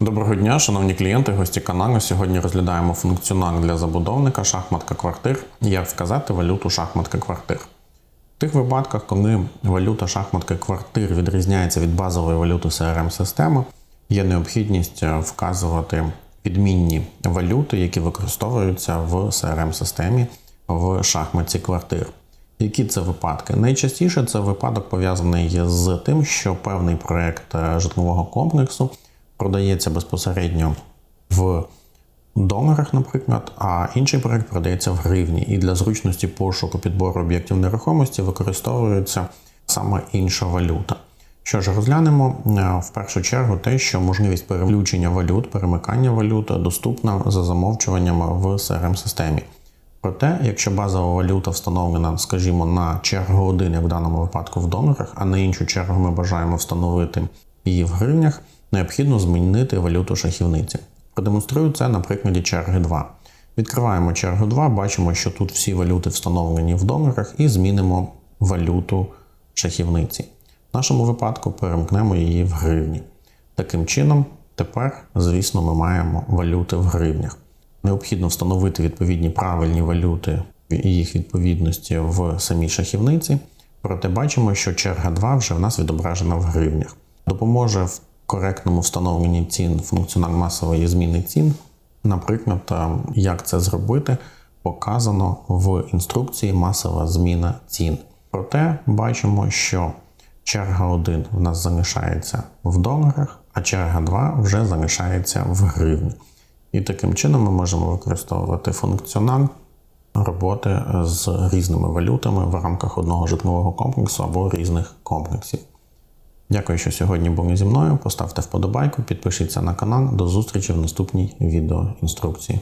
дня, шановні клієнти, гості каналу. Сьогодні розглядаємо функціонал для забудовника шахматка квартир. Як вказати валюту шахматки квартир. В тих випадках, коли валюта шахматки квартир відрізняється від базової валюти CRM-системи, є необхідність е, вказувати підмінні валюти, які використовуються в CRM-системі в шахматці квартир. Які це випадки? Найчастіше це випадок пов'язаний з тим, що певний проект е, житлового комплексу продається безпосередньо в доларах, наприклад, а інший проект продається в гривні. І для зручності пошуку підбору об'єктів нерухомості використовується саме інша валюта. Що ж, розглянемо е, в першу чергу те, що можливість переключення валют, перемикання валют доступна за замовчуваннями в CRM-системі. Проте, якщо базова валюта встановлена, скажімо, на чергу 1, як в даному випадку в доларах, а на іншу чергу ми бажаємо встановити її в гривнях, необхідно змінити валюту шахівниці. Продемонструю це на прикладі черги 2. Відкриваємо чергу 2, бачимо, що тут всі валюти встановлені в доларах, і змінимо валюту шахівниці. В нашому випадку перемкнемо її в гривні. Таким чином, тепер, звісно, ми маємо валюти в гривнях. Необхідно встановити відповідні правильні валюти і їх відповідності в самій шахівниці. Проте бачимо, що черга 2 вже в нас відображена в гривнях. Допоможе в коректному встановленні цін функціонал масової зміни цін. Наприклад, як це зробити, показано в інструкції масова зміна цін. Проте бачимо, що черга 1 в нас залишається в доларах, а черга 2 вже залишається в гривні. І таким чином ми можемо використовувати функціонал роботи з різними валютами в рамках одного житлового комплексу або різних комплексів. Дякую, що сьогодні були зі мною. Поставте вподобайку, підпишіться на канал. До зустрічі в наступній відеоінструкції.